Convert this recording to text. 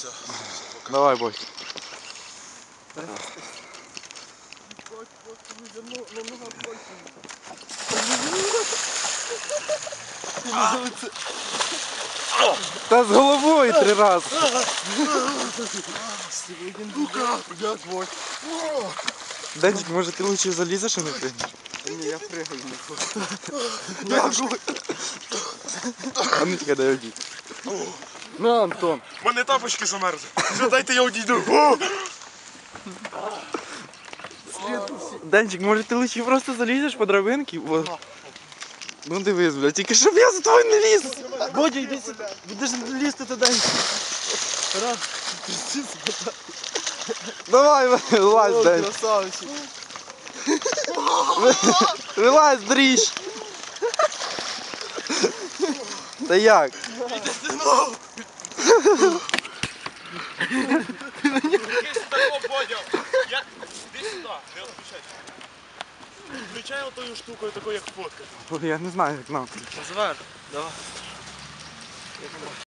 Все. Давай, бой. Та з головою три рази. Ну-ка, блядь, бой. Денчик, може ти лучше залізеш, а не ти? Ні, я пригаю. Дякую. А ну тільки дай одіть. На, Антон. У мене тапочки замерзли. Все, дайте я одійду. О! Денчик, може ти лучше просто залізеш по драбинці? Бо... Ну дивись, блядь, тільки щоб я за тобою не ліз. Бодя, йди сюди. Будеш лізти туди. Раз. Давай, вилазь, День. красавчик. Вилазь, дріж. Та як? Включай отою штукою, такою як фотка. Я не знаю, як нам. Зверх. Давай.